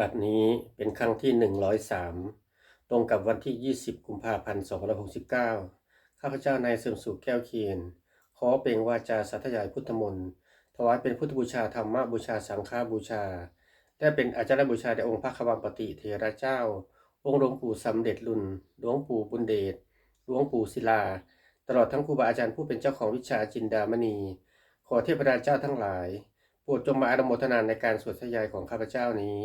บัดนี้เป็นครั้งที่ 103 ตรงกับวันที่ 20 กุมภาพันธ์ 2569 ข้าพเจ้านายเสริมสุขแก้วเคียน ขอเปล่งวาจาสัทยายพุทธมนต์ถวายเป็นพุทธบูชาธรรมบูชาสังฆบูชาและเป็นอาจารย์บูชาแด่องค์พระควัมปติเถระเจ้า องค์หลวงปู่สำเร็จรุ่นหลวงปู่บุญเดชหลวงปู่ศิลา ตลอดทั้งครูบาอาจารย์ผู้เป็นเจ้าของวิชาจินดามณี ขอเทพดาเจ้าทั้งหลายโปรดจงมาอนุโมทนาในการสวดสยายของข้าพเจ้านี้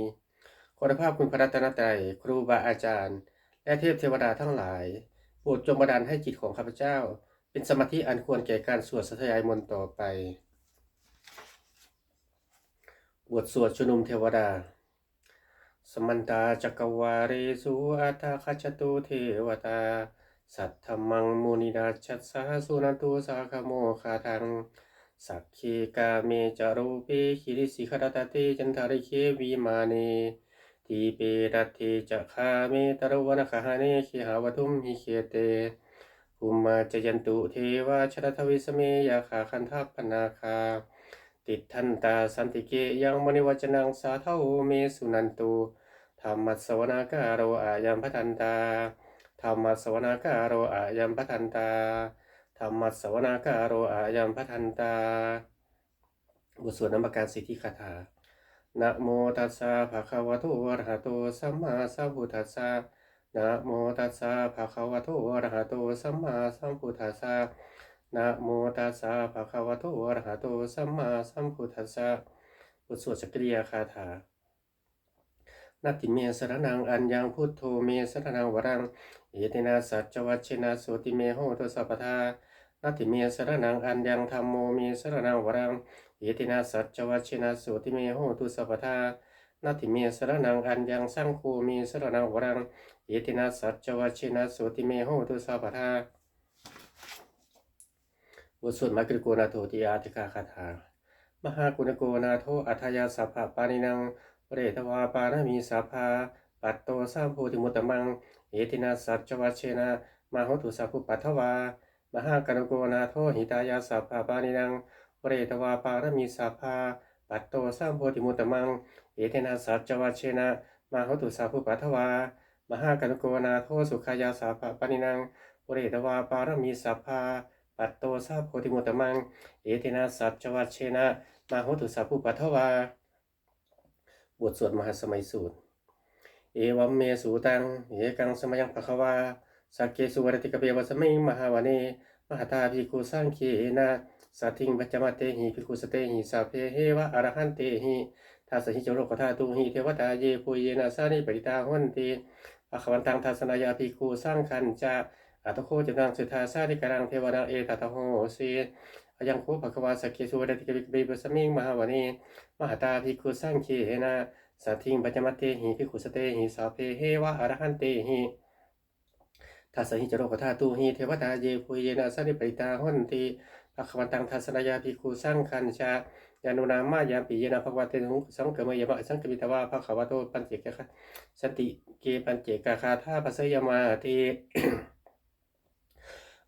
ขอพระภาพคุณพระรัตนตรัยครูบาอาจารย์ และเทพเทวดาทั้งหลายโปรดจงบันดาลให้จิตของข้าพเจ้า เป็นสมาธิอันควรแก่การสวดสัทยายมนต์ต่อไป บทสวดชุนุมเทวดา สมันตาจักวาเรสุอัตถคจตุเทวตา สัทธมังมุนิราชัสสาสุนันตุสาคโมคาทังสักขีกาเมจารูเปคิริสิขรตเตจันทาริเควิมาเน ทีเปรัตเทจะคาเมตรวนคหาเนขิหาวทุมหิเคเตภูมาจยันตุเทวาชรทวิสเมยาขาคันทัพปนาคา ติดทันตาสันติเกยังมณิวจนังสาเทาเมสุนันตุธรรมัสวนาการโรอายัมพัทันตาธรรมัสวนาการโรอายัมพัทันตาธรรมัสวนาการโรอายัมพัทันตาบทสวดนามการสิทธิคาถา นะโมตัสสะภะคะวะโตอะระหะโตสัมมาสัมพุทธัสสะนะโมตัสสะภะคะวะโตอะระหะโตสัมมาสัมพุทธัสสะนะโมตัสสะภะคะวะโตอะระหะโตสัมมาสัมพุทธัสสะบทสวดจักริยาคาถานาติเมสรนังอัญญังพุทโธเมสรนังวรัง เอเตนะสัจวัชนะโสติเมโหตุสัพพทานาติเมสรนังอัญญังธรรมโมเมสรนังวรัง เอตินาสัจวัชเชนะโสติเมโหตุสัพทานาติเมสระนังอัญญังสังโฆเมสระนังวรังเอตินาสัจวัชเชนะโสติเมโหตุสัพทาบทสวดมกริโกนาโทติอาติกาคาถามหากุณโกนาโทอัทยาสัพพปานินังเรตวาปานามีสัพพะปัตโตสัมโพธิมุตตมังเอตินาสัจวัชเชนะมาหุตุสัพพุปัทวามหากนุโกนาโทหิตายาสัพพาปานินัง เรตวาปารมีสัพพาปัตโตสัมโพธิมุตตมัง เอตินาสัจวัชเชนะ มาหตุสัพพุปัทวา มหากนโกนาโทสุขายาสัพพาปานินังเรตวาปารมีสัพพาปัตโตสัพโพธิมุตตมัง เอตินาสัจวัชเชนะ มาหตุสัพพุปัทวา บทสวดมหาสมัยสูตร เอวัมเมสูตัง เอกังสมยังภควาสักเกสุวรติกเปวัสมิงมหาวเน มหาตาภิกุสังเคนะ สัทธิงปัจจมาเตหิภิกขุสเตหิสัพเพเหวะอรหันเตหิทัสสหิจโรกธาตุหิเทวตาเยปุเยนะสานิปริตาหนติภควันตังทัสนายาภิกขุสังคันจะอัตโคจตังสุทาสานิกรังเทวนาเอตตะโหสีอยังโคภควาสกเกสุวรติกเปวัสมิงมหาวเนมหาตาภิกขุสังเคนะสัทธิงปัจจมัตเตหิภิกขุสเตหิสัพเพเหวะอรหันเตหิทัสสหิจโรกธาตุหิเทวตาเยปุเยนะสันนิปริตาหนติ ภควันตังทัสนายาภิกขุสังคัญชายานุนามายามปิเยนะภควเตหุสังเกมยมะสังเกมิตวาภควโตปัญเจกะสติเกปัญเจกะคาธาปัสยามาติ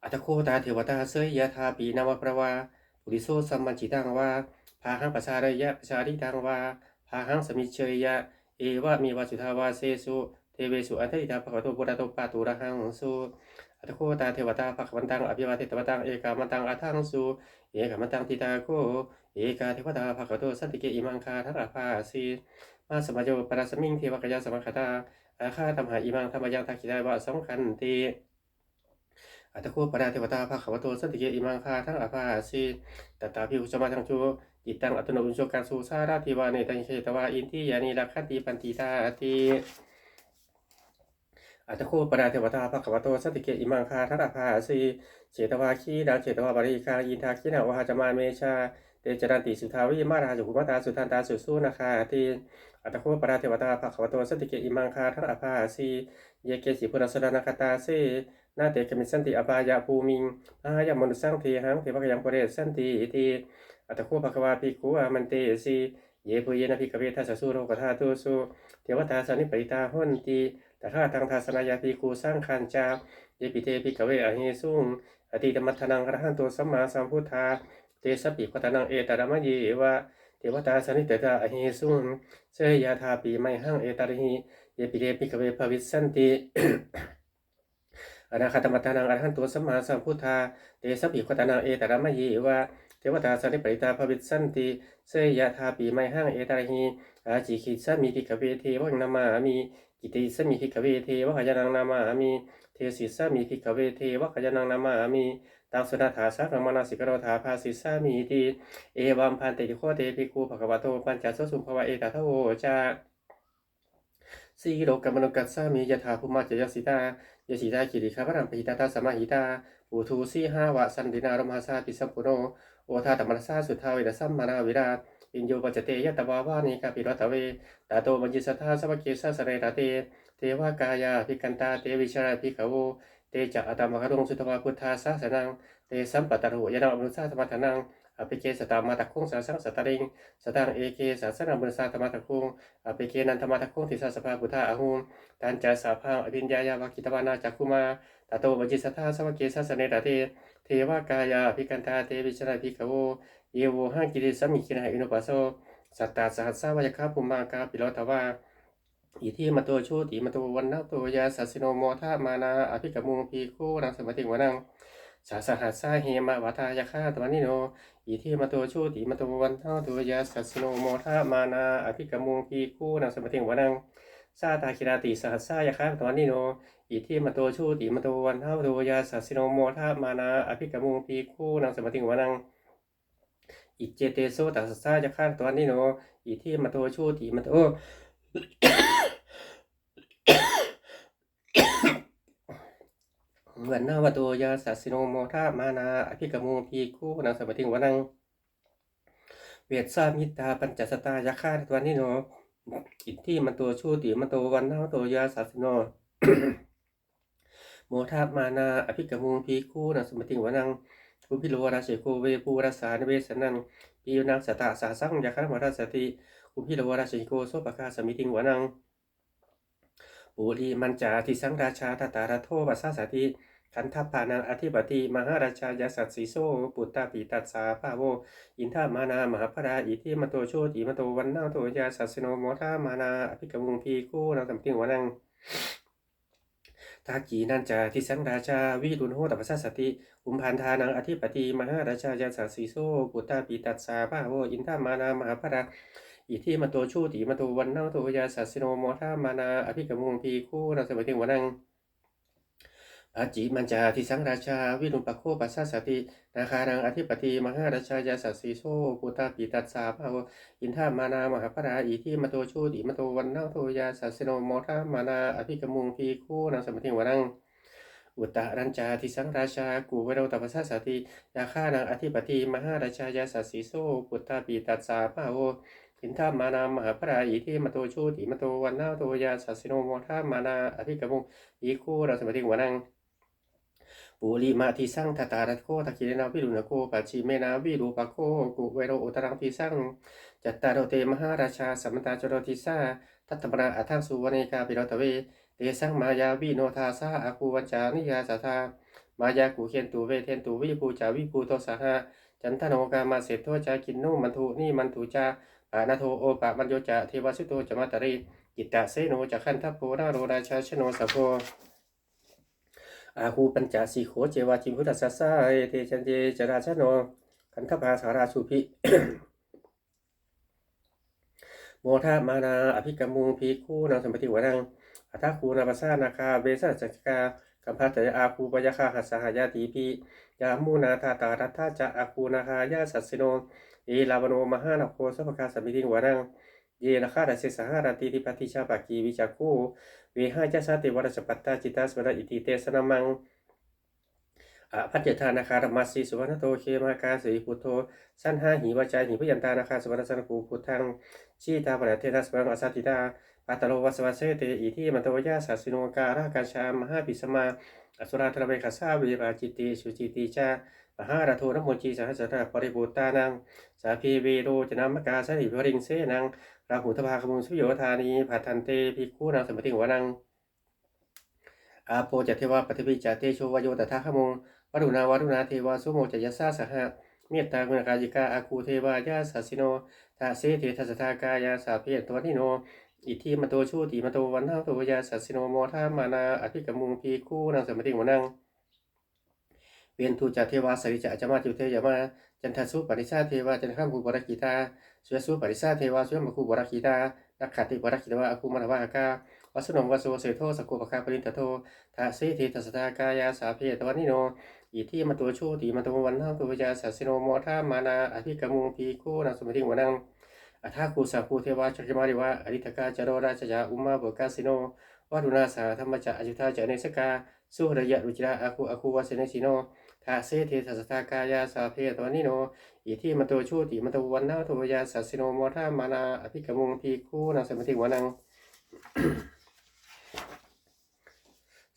อัตโคตาเทวตาเสยยะธาปีนามะประวาปุริโสสัมมัญจิตังวาพาหังปัสสาระยะปชาริตังวาพาหังสมิเชยยะเอวะมีวาสุทาวาเสสุเทเวสุอันตริตาภควโตปุระโตปาตุระหังสุ อัตโคตาเทวตาภควันตังอภิวาเทตวตังเอกามันตังอัทังสุเอกามันตังทิตาโกเอกาเทวตาภควโตสันติเกอิมังคาทัราภาสีมาสมัจโยปราสมิงเทวกยาสมังคตาอาคาธรรมหาอิมังธรรมยังทักขิได้วะสองคันติอัตโคปราเทวตาภควโตสันติเกอิมังคาทัราภาสีตตาภิวสมาทังจูจิตตังอัตโนอุญโชการสุสาราธิวาเนตังเชตวาอินทิยานิลักขติปันติตาติ อัตโคปราเทวตาภควโตสติเกอิมังคาทัราภาสีเจตวาคีดังเจตวาบริคาอินทาคินาวหาจมาเมชาเตจรันติสุทาวิมาราจุกุมาตาสุทันตาสุสุนาคาติอัตโคปราเทวตาภควโตสติเกอิมังคาทัราภาสีเยเกสิพุทธสดานคตาเสนาเตกมิสันติอบายาภูมิงอายามนุสังเทหังเทวกยังปเรสันติติอัตโคภควาภิกุอามันเตสีเยปุเยนะภิกเวทัสสุโรกธาตุสุเทวตาสันนิปริตาหนติ ตถาตังทัสนายาภิกขุสังคันจาเยปิเตภิกเวอหิสุงอติตมัทนังอรหันโตสัมมาสัมพุทธาเตสปิปตนังเอตระมะเยวะเทวตาสนิเตตาอหิสุนเสยยาธาปีไม่หังเอตาริหิเยปิเรปิกเวภวิสันติอนาคตมัตานังอรหันตุสัมมาสัมพุทธาเตสัพพิขตนังเอตระมะยีวะเทวตาสนิปริตาภวิสันติเสยยาธาปีไม่หังเอตาริหิอาจิคิสามิพิกเวเทวังนามามิ กิติสมิพิกเวเทวะขยานังนามามิเทสิสามิพิกเวเทวะขยานังนามามิตังสุนาถาสักรมนาสิกโรธาภาสิสามิติเอวัมพันเตติโคเตปิคูภควะโตปัญจสสุภวะเอตทะโวจาสีโลกมนุกัสสามียถาภูมาจยสิตายสิตาคิริคาพรังปิตาตาสมาหิตาปูทูสีหาวะสันตินารมหาสาปิสัมปุโนโอทาตมรสาสุทาเวดสัมมานาวิราช อินโยปัจจเตยตวาวานิกาปิรัตเวตาโตมัญญิสทธาสวะเกสาสเรตาเต เทวากายาภิกันตาเตวิชาภิกขโวเตจะอัตมะครงสุตวาพุทธาสาสนังเตสัมปตะโรยนาอนุสาธรรมทนังอภิเกสตามาตะคุงสาสังสตริงสตังเอเกสาสนังบุญสาธรรมตะคุงอภิเกนันธรรมตะคุงทิสาสภาพุทธาอาหุตันจาสาพังอภิญญายาวากิตวานาจักคุมาตาโตมัญญิสทธาสวะเกสาสเนตาเต เทวากายาภิกันตาเตวิชาภิกขโวเยโวหังกิริสัมมิคินาอินุปัสโสสัตตาสหัสสาวายคาปุมากาปิโลทวาอิทิมาตัวชูติมาตัววันนาตัวยาสัสโนโมทามานาอภิกมุงพีโคนังสมติวนังสาสหัสสาเฮมาวาทายาคาตวานิโนอิทิมาตัวชูติมาตัววันนาตัวยาสัสโนโมทามานาอภิกมุงพีโคนังสมติวนังซาตาคิราติสหัสสายาคาตวานิโน อิทิมาตัวชูติมาตัววันนาตัวยาสัสิโนโมทามานาอภิกมุงพีโคนังสมติงวนังอิเจเตโซตัสสะจะข้านตัวนี้เนาะอีที่มาโตชูตีมาโตเหมือนนาวโตยาสัสิโนโมทามานาอภิกมูพีคู่นางสมบัติวนังเวทสามิตาปัญจสตายาข้านตัวนี้เนาะอิที่มาโตชูตีมาโตวันนาวโตยาสัสิโน มทามานาอภิกมูพีคู่นางสมติวนังภูพิโลราเชโกเวภูรัสานเวสนังปียนังสตะสาสังยาคามราสติภูพิโลราเชโกโสปะคาสมิติงวนังปุรีมันจาทิสังราชาตตาระโทปัสสาสติขันธปานังอธิปติมหาราชายาสัตสีโซปุตตาปีตัสสาภาโว อินทามานามหาพราอิทิมโตโชติมโตวันนาโตยาสัสโนโมทามานาอภิกมุงพีกูนังสัมติงวนัง ทากีนั่นจะทิสังราชาวิรุณโหตปัสสะสติอุมพันธานังอธิปติมหาราชายาสัสสีโซกุตตาปีตัสสาภาโวอินทามานามหาพราอิทิมาตัวชูติมาตัววันนาโตยาสัสสิโนโมทามานาอภิกมุงพีคู่นาสมัยถึงวนัง อาจิมันจาทิสังราชา วิรุณปะโคปัสสะสตินาคานังอธิปติมหาราชายาสัสีโซปุตตาปีตัสสาภาโวอินทามานามหาพราอิที่มโตชูติมโตวันนาโทยาสัสโนโมทามานาอภิกมุงพีคู่นางสมติวนังอุตตรัญจาทิสังราชากูเวโรตปัสสะสติยาฆานางอธิปติมหาราชายาสัสีโซปุตตาปีตัสสาภาโวอินทามานามหาพราอิที่มโตชูติมโตวันนาโทยาสัสโนโมทามานาอภิกมุงพีคู่นางสมติวนัง ปุริมาทิสังทตารัตโคทคิเรนาวิรุณโกปัจฉิเมนาวิรูปโคกุเวโรอุตรังทิสังจัตตารเตมหาราชาสัมมตาจโรติสาทัตตมนาอัทังสุวรรณิกาปิโรตเวเตสังมายาวิโนทาสาอาคูวัจจานิยาสัทธามายากุเคนตุเวเทนตุวิภูจาวิภูโตสหะจันทโนกามาเสโทจากินโนมันทุนี่มันทุจาปานาโทโอปะมันโยจะเทวสุโตจมาตริกิตตะเสโนจะขันทัพโพนาโรราชาชโนสัพโพ อาคูปัญจสีโขเจวาจิมพุทธสสสะเอเตชันเจจราชโนขันธภาสาราสุภิโมทามานาอภิกรรมุงพีคู่นางสมปติวนังอัทาคูนาปัสสานาคาเบสะจักกากัมพัตยอาคูปยคาหัสหายาติพียามูนาทาตารัตถาจะอาคูนาคายาสัสสิโนเอลาวโนมหานาโคสัพพคาสมิติวนังเยนะคาราเสสหาราติทิปฏิชาปากีวิจักคู วหาจัสสติวรสปัตตาจิตาสวรอิติเตสนามังอภัจจทานาคารมัสสีสุวรรณโตเคมากาสีพุทโธสันหาหิวจาหิพยันตานาคาสุวรรณสันภูพุทธังชีตาปะเทนะสวรรณอสัตติตาปัตตโลวัสวัสเตอิทิมันตวยาสัสสิโนการากาชามหาปิสมาอสุราธรเวคัสสาวิราจิติสุจิติจามหาราโทนโมจีสหัสนาปริบูตานังสาพีเวโรจนามกาสริวริงเสนัง ราหุทภาคมุงสุโยธานีผัทันเตภิกขุนางสมติงวนังอาโปจัตเทวาปฏิปิจาเตโชวโยตถาคมุงวรุณาวัรุณาเทวาสุโมจยสสาสหะเมตตากุณกายิกาอาคูเทวายาสัสสิโนทาเสเททัสทากายาสาเพตัวนิโนอิทิมโตชูติมโตวันนาโตยาสัสสิโนโมทามานาอภิกมุงพีคู่นางสมติวนัง เวียนทูจาเทวาสริจะจมาจุเทยมาจันทสุปริสาเทวาจันทข้ามภูบรกิตาสวยสุปริสาเทวาสวยมคูบรกิตานักขัติบรกิตวะอคุมานวะอากาวัสนงวสโวเสโทสกุปคาปรินตโททาสเททัสสทากายาสาเพตวันนิโนอิทธิมโตชูติมโตวันนาโตยาสัสโนโมทามานาอภิกมุงพีคู่นาสมติงวนังอัฐาคูสาภูเทวาจักรมาริวะอริทกาจารโรราชยาอุมาบกาสิโนวัดุนาสาธรรมจักอจุธาจเนสกาสุรยะรุจิราอาคูอาคูวาเสนสิโน ทาเซเทสัสตากายาสาเพตวนิโนอิทิมโตชูติมโตวันนาโทยาสัสสิโนมอทามานาอภิกมุงพีคู่นาสมติวานัง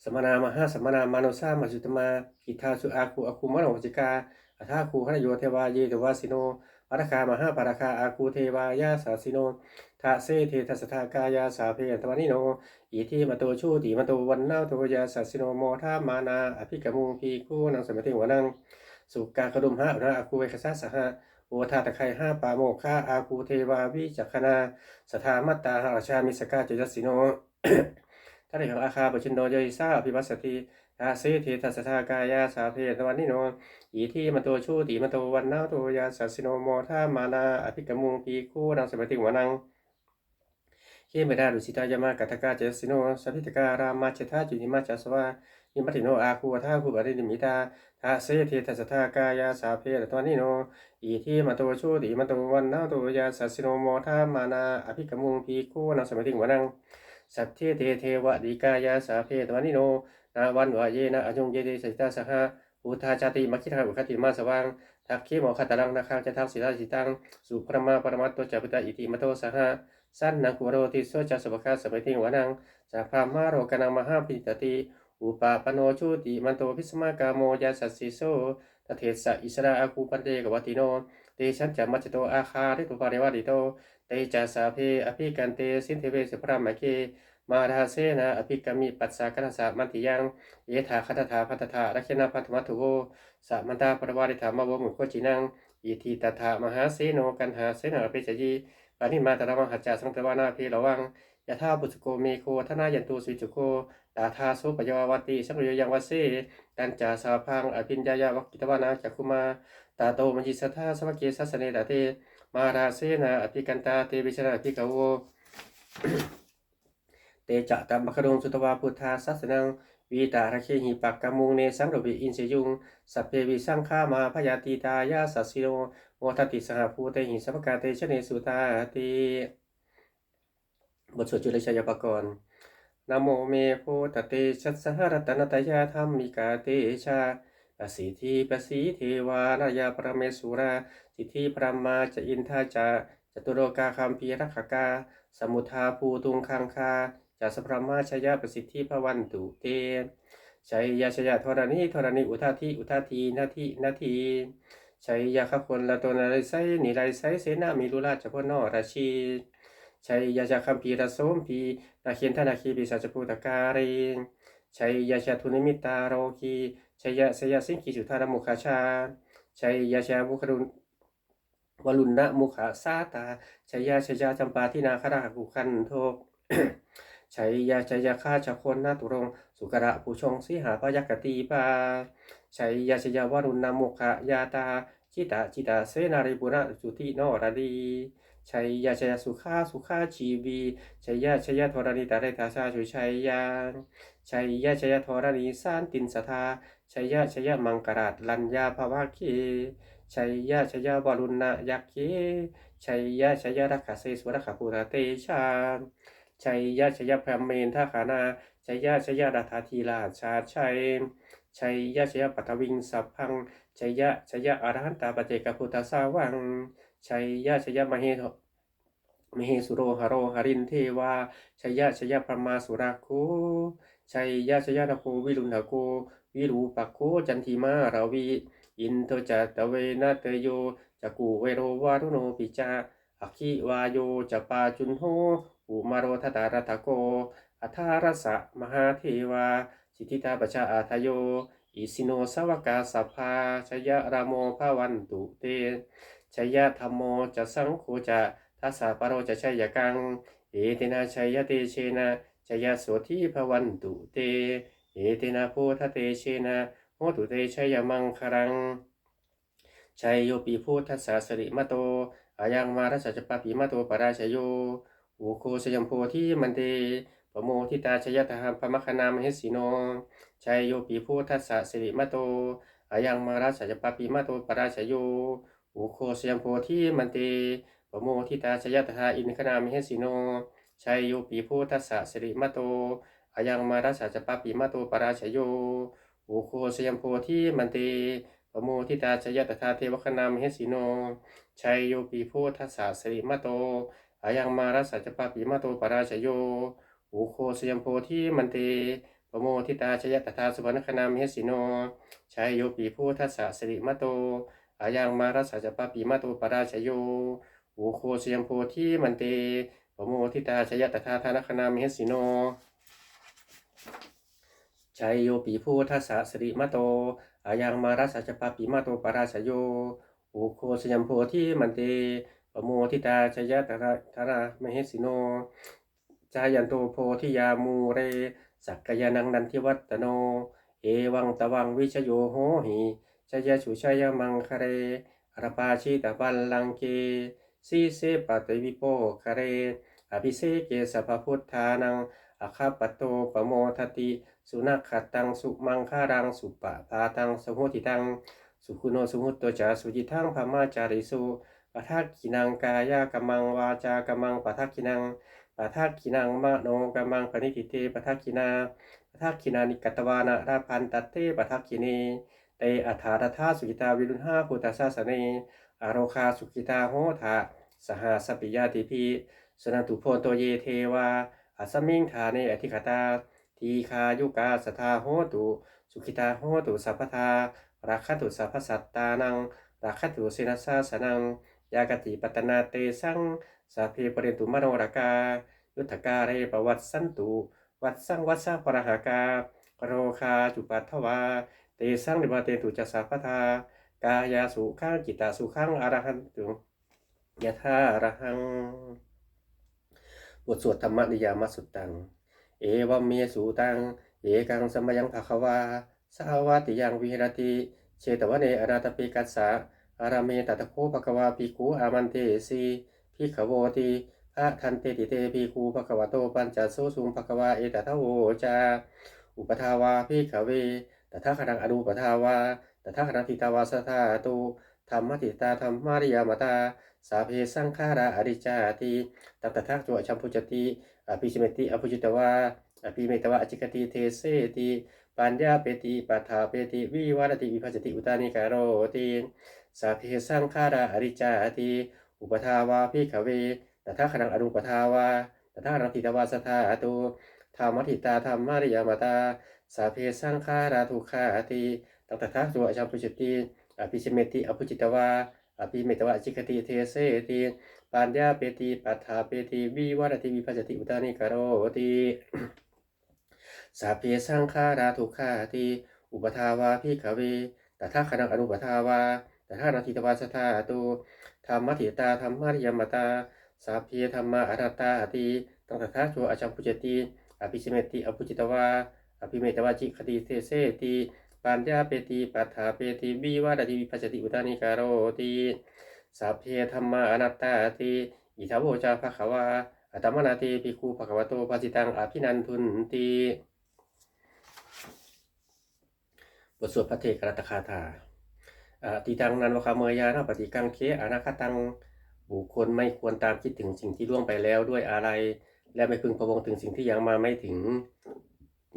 สมนามหาสมนามานุสามาจุตมากิทาสุอาคูอาคูมโนวจิกาอัทาคูหนโยเทวาเยตวาสิโน ปาราคามหาปาราคาอาคูเทวายาสาสิโนทาเซเททัสทากายาสาเพตวานิโน อิทิมโตชูติมโตวันนาโตยาสาสิโนโมทามานา อภิกมุงพีคูนังสมติหัวนังสุกาคดุมหะนะอาคูเวคสัสสหะโอทาตะไคห้าปาโมคาอาคูเทวาวิจักขณาสถามัตตาหราชามิสกาจยัสสิโนท่านเอกอาคาปชินโนโยอิสาอภิวัสสติ ทาเซเททัสทากายาสาเพตวานิโนอิทิมโตชูติมโตวันนาโตยาสัสโนโมทามานาอภิกมุงปีคูนังสมติวนังเคเมดาดุสิตายามากัตกาเจสิโนสัพพิตการามาเชทาจุนิมาจัสวานิมัติโนอาคูวทาคูบารินิมิตาทาเซเททัสทากายาสาเพตตวานิโนอิทิมโตชูติมโตวันนาโตยาสัสโนโมทามานาอภิกมุงปีคูนังสมติวนังสัพเทเทเทวะดิกายาสาเพตวานิโน วันวะเยนะอยุงเยเดสิตาสหะอุทาจาติมัคคิทาอุคติมาสว่างทักขีโมคตรังนาคังจะทักศิลาสิตังสุปรมาปรมัตโตจัปุตตาอิติมโตสหะสันนังกุโรติโสจัสสปะคาสมัยติงวานังสัพพามาโรกนังมหาปิตติอุปาปโนชูติมันโตพิสมากาโมยาสัสสิโสตเทสะอิสราอาคูปันเตกวัติโนเตชันจะมัจจโตอาคาริตุปาริวาริโตเตจัสสาเพอภิกันเตสินเทเวสพระมะเก มาดาเสนะอภิกามิปัสสากัสสะมันติยังเยถาคัตถาพัตถารักษณพัตมัตุโวสัมมันตาปรวาริธรรมวมุขโคจินังอิทิตถามหาเสโนกันหาเสนาเปจยีปานิมาตระมังหัจจาสังตวานาเพระวังยะธาบุสโกเมโคธนายันตุสุจุโกตาทาสุปยาวติสังโยยังวเสตันจาสาพังอภิญญายาวักิตวานาจักคุมาตาโตมจิสัทธาสวะเกสัสเนตเตมาราเสนาอภิกันตาเตวิชนะอภิกาโว เตจะตัมมคดงสุตวาพุทธาสัสนังวีตาระเคหิปักกามุงเนสังโรบิอินเสยุงสัพเพวิสังฆามาพยาติตายาสัสสิโนโมทติสหภูเตหิสัพกาเตชเนสุตาติบทสวดจุลชัยปกรณ์นโมเมโพตเตชัสสหรัตนตยาธรรมิกาเตชาปสิทธิปสีเทวานายาปรเมสุราสิทธิพระมาจะอินทาจาจตุโลกาคัมพีรักขกา สมุทาภูตุงคังคา จาสพรมาชยะประสิทธิพวันตุเตชัยยาชยะธรณีธรณีอุทาทิอุทาทีนาทีนาทีชัยยาขคนละตนอะไรไซนิไรไซเสนามีลุราชพนอราชีชัยยาชาคัมพีระโสมพีนาเคียนธนาคีปิสัจภูตการิงชัยยาชาทุนิมิตาโรคีชัยยะสยาสิงคีสุธารมุขาชาชัยยาชาบุครุนวลุณนะมุขาซาตาชัยยาชัยยาจำปาที่นาครากุคันโท ชัยยาชัยยาข้าชาคนนาตุรง สุกระผู้ชงสิหาพยักกตีปาชัยยาชัยยาวารุณนามุขยาตาจิตาจิตาเสนาริบุระสุติโนรดีชัยยาชัยยาสุขาสุขาชีวีชัยยาชัยยาธรณีตาเรตาชาชุชัยยาชัยยาชัยยาธรณีสานตินสทาชัยยาชัยยามังกราชลัญญาภาวะเคชัยยะชัยยะวรุณะยักเขชัยยะชัยยะรักขเสสวรักขภูตเตชา ชัยยะชัยยะพรมเมนทาขานาชัยยะชัยยะรัฐาธีราชาชัยชัยยะชัยยะปัทวิงสัพพังชัยยะชัยยะอรหันตาปเจกพุทธสาวังชัยยะชัยยะมเหโทมเหสุโรหโรหรินเทวาชัยยะชัยยะพรมาสุราโคชัยยะชัยยะนโควิรุณโควิรูปักโคจันทิมาราวี อินโทจัตเวนะเตโยจักูเวโรวารุโนปิจาอคคิวาโยจะปาจุนโห อุมาโรทตารัตโกอัทารสะมหาเทวาสิทธิตาปชาอาทโย อิสิโนสวกาสภาชยรามโมภาวันตุเตชยะธรรมโมจะสังโฆจะทัสสะปโรจะชัยกัง เอเตนะชัยะเตเชนะชยะโสทิภวันตุเต เอเตนะโพธเตเชนะโหตุเตชัยมังครังชัยโยปีพุทธัสสะสริมโตอายังมารัสสะจปปปิมโตปราชโย โอโคสยมโพธิมันเตปโมทิตาชยตหัมปะมคณามหิสิโนชัยโยปีพุทธัสสะสิริมะโตอายังมารัสสะจปปปิมะโตปราชโยโอโคสยมโพธิมันเตปโมทิตาชยตหาอินคณามหิสิโนชัยโยปีพุทธัสสะสิริมะโตอายังมารัสสะจปปปิมะโตปราชโยโอโคสยมโพธิมันเตปโมทิตาชยตถาเทวคนามเหสิโนชัยโยปีโพธัสสะสิริมะโต อายังมารัสัจจปปิมะโตปราชโยอุโคสยมโพธิมันเตปโมทิตาชยตถาสุวรรณคนามเหสิโนชัยโยปีโพธัสสะสิริมะโตอายังมารัสัจจปปิมะโตปราชโยอุโคสยมโพธิมันเตปโมทิตาชยตถาธานคนามเหสิโนชัยโยปีพุทธัสสะสิริมะโตอายังมารัสัจจปปิมาโตปราชโยอุโคสยมโพธิมันเต โมทิตาชยตระธารามเหสิโน จายันโตโพธิยามูเร สักกยานังนันทิวัตโน เอวังตวังวิชโยโหหิชยชุชยมังคะเรอรปาชิตาบัลลังเกสีเสปะเตวิโปคะเร อภิเสเกสัพพุทธานังอาคาปโตปโมทติ สุนัขขตังสุมังคารังสุปะพาตังสมุทิตัง สุขุโนสุมุตโตจาสุจิทังพมาจาริสุ ปะทักขินังกายากรรมังวาจากรรมังปะทักขินังปะทักขินังมโนกรรมังปณิทิเตปะทักขินาปะทักขินานิกัตวานะราพันตัตเตปะทักขินีเตอัฏฐาทธาสุกิตาวิรุณหาพุทธศาสเนอโรคาสุกิตาโหทะสหสปิยาติพีสนันตุโพนโตเยเทวาอัสมิงทาเนอธิคตาทีคายุกาสทาโหตุสุขิตาโหตุสัพพทาราคตุสัพพสัตตานังราคตุเสนัสสาสนัง ยากติปัตนาเตสังสัพเพปเรนตุมโนรากา ยุทธกาเรปวัตสันตุวัดสังวัดสังปรหากาโรคาจุปัทถวา เตสังนิบาเตตุจัสสัพทากายาสุขังจิตตาสุขังอรหันตุยะธาอรหังบทสวดธรรมนิยามสุตตัง เอวมเมสุตัง เอกังสมยังภควาสาวาติยังวิหรติเชตวเนอนาตปิกัสสะ อารามเมตตะโคภควาปิกูอามันเตสีพิขโวติพระทันเตติเตปิกูภควาโตปัญจโสสุงภควาเอตทะโวจาอุปทาวาพิขเวตถาคนังอนุปทาวาตถาคนังทิตาวาสธาตุธรรมติตาธรรมาริยามตาสาเพสังขาราอริจาติตัตถะจวชัมพุจติอภิชเมติอภุจิตวาอภิเมตวะอจิกติเทเสติปัญญาเปติปัฏฐาเปติวิวารติวิภัจติอุตานิการโรติ สัพเพสังขาราอริจาติอุปทาวาพิขเวตถาคนังอนุปทาวาตถาคนังทิตวาสธาตุธรรมทิตาธรรมาริยามตาสัพเพสังขาราทุกขาติตัตถะจวชัมพุจติอภิชเมติอภุจิตวาอภิเมตวะจิกติเทเสติปัญญาเปติปัฏฐาเปติวิวารติวิภัจติอุตานิกโรติสัพเพสังขาราทุกขาติอุปทาวาพิขเวตถาคณังอนุปทาวา แตถานาทิตวาสธาตุธรรมติตาธรรมาริยมตาสัพเพธรรมาอรัตตาติตังตถาโชอาจัมพุจติอภิชเมติอภุจิตวาอภิเมตวาจิคติเทเสติปัญญาเปติปัฏฐาเปติวิวารติวิภัจติอุตานิกาโรติสัพเพธรรมาอนัตตาติอิทาโวจาภะคะวาอัตมนาติภิกขุภะคะวะโตภาสิตังอภินันทุนติบทสวดพระเทกรัตคาถา ติตังนันวคาเมยานาปฏิกังเคอนาคตังบุคคลไม่ควรตามคิดถึงสิ่งที่ล่วงไปแล้วด้วยอะไร และไม่พึงพะวงถึงสิ่งที่ยังมาไม่ถึง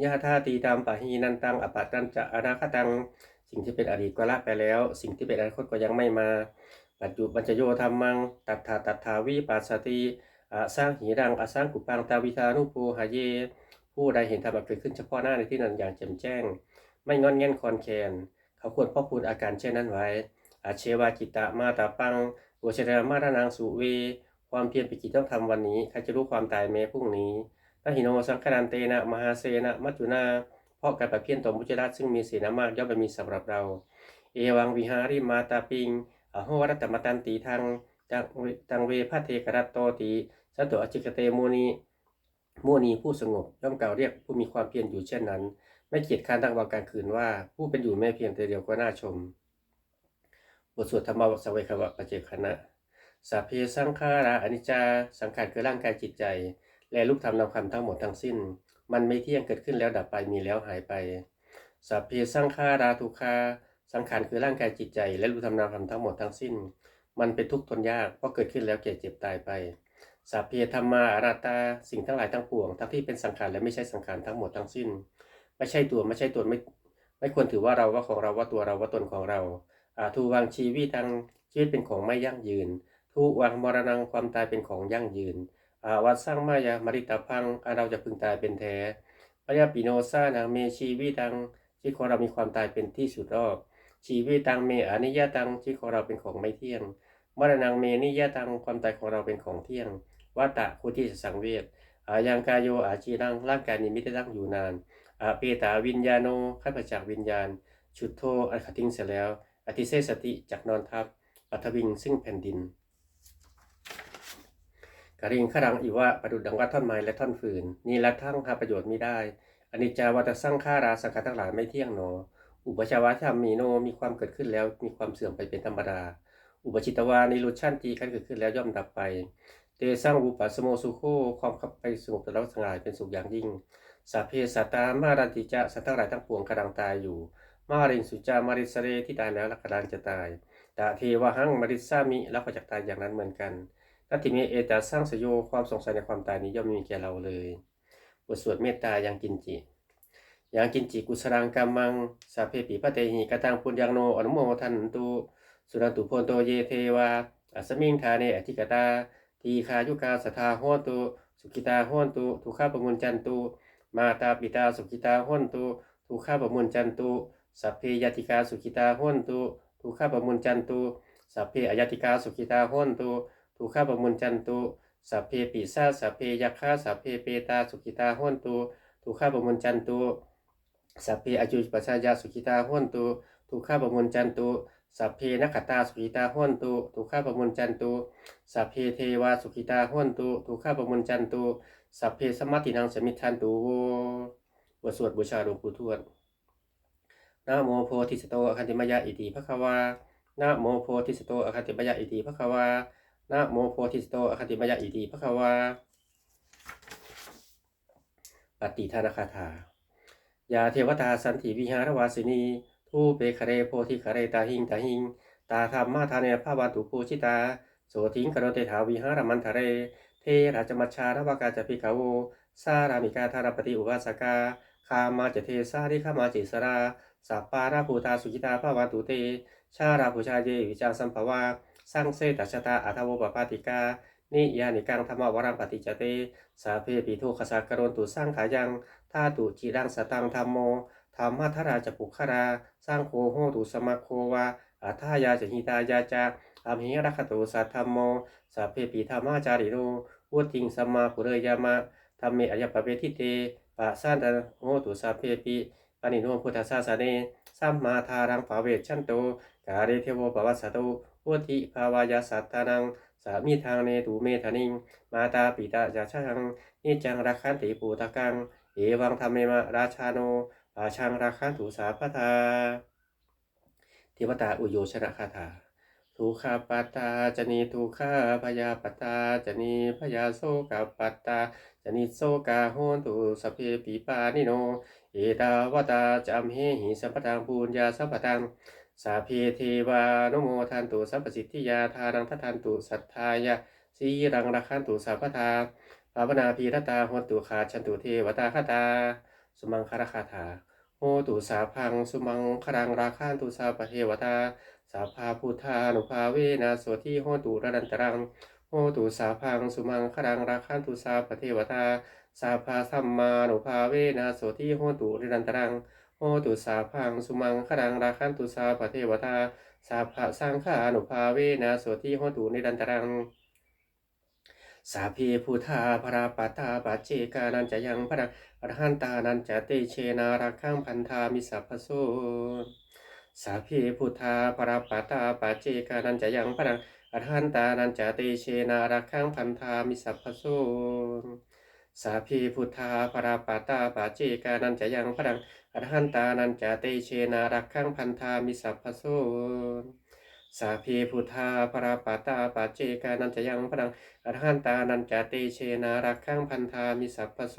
ยาธาตีตามปะหีนันตังอปัตตันจะอนาคตัง สิ่งที่เป็นอดีตก็ละไปแล้ว สิ่งที่เป็นอนาคตก็ยังไม่มา ปัจจุบัญจะโยธรรมัง ตัทธาตัทธาวิปัสสติสร้างหีดังอสร้างกุปังตาวิธานุภูหาเย ผู้ใดเห็นธรรมเกิดขึ้นเฉพาะหน้าในที่นั้นอย่างแจ่มแจ้ง ไม่งอนแง่นคอนแคน เขาควรพ่อพูดอาการเช่นนั้นไว้ อาเชวากิตะมาตาปังโวชเรมาตานางสุเว ความเพียรปิกิจต้องทำวันนี้ใครจะรู้ความตายแม้พรุ่งนี้ถ้าหิโนสังคนันเตนะมหาเสนะมัจจุนาเพราะการประเพียนตนมุจรัตซึ่งมีเสนามากย่อมไปมีสำหรับเรา เอวังวิหาริมาตาปิงอโหรัตตมตันติทางจังเวพระเทกรัตโตติสันตุอจิกเตมูนีมูนีผู้สงบย่อมกล่าวเรียกผู้มีความเพียรอยู่เช่นนั้น ไม่เกียจค้านทั้งวันกลางคืนว่า ผู้เป็นอยู่แม่เพียงแต่เดียวก็น่าชม บทสวดธรรมวัสเวควะปเจคณะสัพเพสังขาราอนิจจาสังขารคือร่างกายจิตใจ และรูปธรรมนามคำทั้งหมดทั้งสิ้น มันไม่เที่ยงเกิดขึ้นแล้วดับไปมีแล้วหายไปสัพเพสังขาราทุกขาสังขารคือร่างกายจิตใจ และรูปธรรมนามคำทั้งหมดทั้งสิ้น มันเป็นทุกข์ทนยากเพราะเกิดขึ้นแล้วแก่เจ็บตายไปสัพเพธรรมาอาราตาสิ่งทั้งหลายทั้งปวงทั้งที่เป็นสังขารและไม่ใช่สังขารทั้งหมดทั้งสิ้น ไม่ใช่ตัวไม่ใช่ตนไม่ไม่ควรถือว่าเราว่าของเราว่าตัวเราว่าตนของเราอาทูวางชีวิตทางชีวิตเป็นของไม่ยั่งยืน ทุวางมรณังความตายเป็นของยั่งยืนอาวัตสร้างมายามริตาพังเราจะพึงตายเป็นแท้พยาปิโนซานาเมชีวิตังชีวิตของเรามีความตายเป็นที่สุดรอบ ชีวิตังเมอนิยตังชีวิตของเราเป็นของไม่เที่ยง มรณังเมนิยตังความตายของเราเป็นของเที่ยงวัตตะคุที่สังเวชอายังกายโยอาจีรังร่างกายนี้ไม่ได้ตั้งอยู่นาน อาเปตาวิญญาโนข้าพจากวิญญาณ ชุดโทอัคติงเสร็จแล้ว อธิเสสสติจากนอนทับปัทวิงซึ่งแผ่นดินกริงขรังอีวะประดุดดังว่าท่อนไม้และท่อนฟืน นี่ละทั้งหาประโยชน์ไม่ได้อนิจจาวัตสังขาราสังขารทั้งหลายไม่เที่ยงหนอ อุปชาวะธรรมมีโนมีความเกิดขึ้นแล้วมีความเสื่อมไปเป็นธรรมดา อุปชิตวานิรุชันจีการเกิดขึ้นแล้วย่อมดับไป เตสร้างอุปสมโมสุโคความขับไปสงบแล้วสงายเป็นสุขอย่างยิ่ง สัพเพสัตตามารันติจะสัตว์ทั้งหลายทั้งปวงกำลังตายอยู่ มารินสุจามาริสเรที่ตายแล้วกำลังจะตายตาเทวหังมาริสามิแล้วก็จะตายอย่างนั้นเหมือนกันนัตติเมเอตาสร้างสยโยความสงสัยในความตายนี้ย่อมมีแก่เราเลยบทสวดเมตตายังกินจิยังกินจิกุสรังกัมมังสัพเพปิปะเตหิกตังปุญญังโนอนุโมทันตุสุนันตุพนโตเยเทวาอัสมิงทาเนอธิกตาทีคายุกาสทาโหตุสุกิตาโหตุทุขาปมุนจันตุ มาตาปิตาสุกิตาโหตุทุขาปมุนจันตุสัพเพยติกาสุกิตาโหตุทุขาปมุนจันตุสัพเพอายติกาสุกิตาโหตุทุขาปมุนจันตุสัพเพปิสาสัพเพยักขาสัพเพเปตาสุกิตาโหตุทุขาปมุนจันตุสัพเพอจุปัสสยาสุขิตาโหนตุทุกข้าปมุนจันตุสัพเพนักตาสุขิตาโหนตุทุกข้าปมุนจันตุสัพเพเทวาสุขิตาโหนตุทุกข้าปมุนจันตุ สัพเพสมัตินังสมิทันตุบทสวดบูชาหลวงปู่ทวดนะโมโพธิสโตอคันติมายะอิติภควานะโมโพธิสโตอคันติมายะอิติภควานะโมโพธิสโตอคันติมายะอิติภควาปฏิทานคาถายาเทวตาสันติวิหารวาสินีทูเปคเรโพธิคเรตาหิงตาหิงตาธรรมมาทานเนภาวันตุปูชิตาโสทิงกโรเตถาวิหารมันทะเร เทราจมัชชารวากาจะพิกาโวสารามิกาธารปฏิอุบาสกาคามาจะเทสาริขามาจิสราสัปปาราภูตาสุกิตาภาวันตุเต ชาราภูชาเยวิจาสัมภวาสร้างเซตัชตาอัทวปปาติกา นิยานิกังธรรมวรังปฏิจเต สาเพปิโทขสากรนตุสร้างขายังธาตุจีรังสตังธรรมโมธรรมะทราจะปุครา สร้างโคโหตุสมาโควาอัทายาจะหิตายาจา อภิรักขตุสัทธรรมโมสัพเพปีธรรมาจาริโนวุติงสัมมาปุเรยามะธรรมเมอายปเวทิเตปะสันตโหตุสัพเพปีปานิโนพุทธศาสเนสัมมาทารังภาเวชันโตกาเรเทโวปวัสสตุวุติภาวายาสัตตานังสามีทางเนตุเมธานิง มาตาปิตาจาชังนิจังรักขันติปูตะกัง เอวังธรรมเมมะราชาโนราชังราคันถุสาพทาเทวตาอุโยชนะคาถา ทุขาปัตตาจนีทุขาพยาปัตตาจนีพยาโซกาปัตตาจนิโซกาโหนตุสเพปีปานิโน เอตาวตาจำเฮหิสัมปทังปูญญาสัมปทังสาเพเทวานโมทันตุสัพปสิทธิยาทารังทัทันตุสัทธายะสีรังรักขันตุสัพพทาภาวนาพีรตาโหตุขาชันตุเทวตาคตา สุมังคารคาถาโหตุสาพังสุมังครังราคานตุสาปเทวตา สาภาพุทธานุภาเวนาสวทีโหตุระดันตรังโหตุสาพังสุมังครังราคานตุสาปเทวตาสาภาสัมมานุภาเวนาสทีโหตุระดันตรังโหตุสาพังสุมังครังราคันตุสาปเทวตาสาภาสังขานุภาเวนาสทีโหตุนิรันตรังสาพีพุทธาพระปัตตาปัจเจกานันจะยังพระอรหันตานันจะเตเชนารักขังพันธามิสัพพโส สาพีพุทธาปราปตาปาเจกานันจะยังพนังอรหันตานันจะเตเชนารักขังพันธามิสัพพโสสาพีพุทธาปราปตาปาเจกานันจะยังพนังอรหันตานันจะเตเชนารักขังพันธามิสัพพโสสาพีพุทธาปราปตาปาเจกานันจะยังพนังอรหันตานันจะเตเชนารักขังพันธามิสัพพโส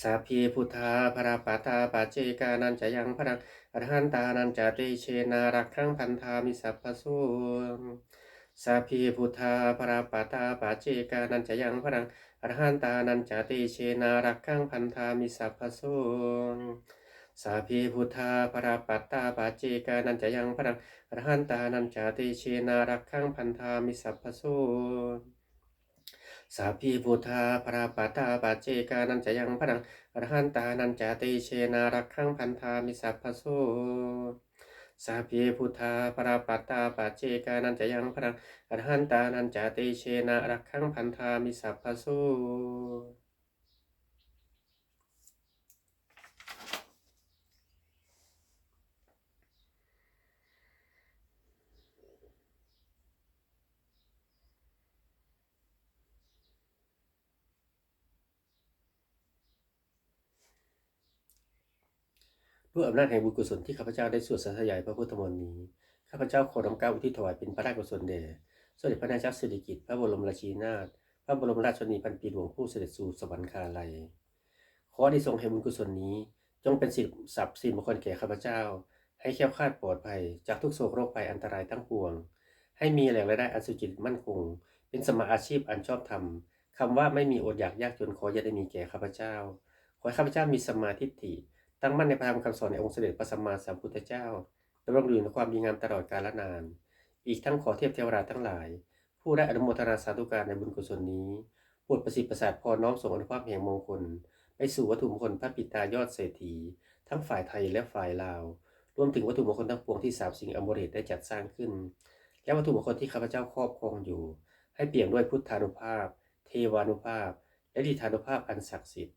สาพีพุทธาภราปตาปาเจกานันจะยังพรัง อรหันตานันจะเตเชนารักขังพันธามิสัพพสุงสาพีพุทธาภราปตาปาเจกานันจะยังพรังอรหันตานันจะเตเชนารักขังพันธามิสัพพสุงสาพีพุทธาภราปตาปาเจกานันจะยังพรังอรหันตานันจะเตเชนารักขังพันธามิสัพพสุง สัพพีพุทธาพราปาตาปัจเจกานันจะยังพนังอรหันตานันจะติเชนารักขังพันธามิสัพพโสสัพีพุทธาปราปัตาปัจเจกานันจะยังพนังอรหันตานันจะติเชนารักขังพันธามิสัพพโส ด้วยอำนาจแห่งบุญกุศลที่ข้าพเจ้าได้สวดสาธยายพระพุทธมนต์นี้ ข้าพเจ้าขอน้อมเกล้าอุทิศถวายเป็นพระราชกุศลแด่สมเด็จพระนางเจ้าสิริกิติ์พระบรมราชินีนาถพระบรมราชชนีพันปีหลวงผู้เสด็จสู่สวรรคาลัย ขอได้ทรงแห่งบุญกุศลนี้ จงเป็นสิทธิศัพท์สินมงคลแก่ข้าพเจ้า ให้แคล้วคลาดปลอดภัย จากทุกโศกโรคภัยอันตรายทั้งปวง ให้มีแหล่งรายได้อันสุจริตมั่นคง เป็นสมาอาชีพอันชอบธรรมคำว่าไม่มีอดอยากยากจนขออย่าได้มีแก่ข้าพเจ้า ขอให้ข้าพเจ้ามีสมมาทิฏฐิ ตั้งมั่นในพระธรรมคำสอนในองค์เสด็จพระสัมมาสัมพุทธเจ้าดำรงอยู่ในความดีงามตลอดกาลนาน อีกทั้งขอเทพเทวราทั้งหลาย ผู้ได้อนุโมทนาสาธุการในบุญกุศลนี้โปรดประสิทธิ์ประสาทพรน้อมส่งอนุภาพแห่งมงคล ไปสู่วัตถุมงคลพระปิตายอดเศรษฐี ทั้งฝ่ายไทยและฝ่ายลาว รวมถึงวัตถุมงคลทั้งปวงที่สามสิ่งอมฤตได้จัดสร้างขึ้น และวัตถุมงคลที่ข้าพเจ้าครอบครองอยู่ ให้เปี่ยมด้วยพุทธานุภาพ เทวานุภาพ และดิธานุภาพอันศักดิ์สิทธิ์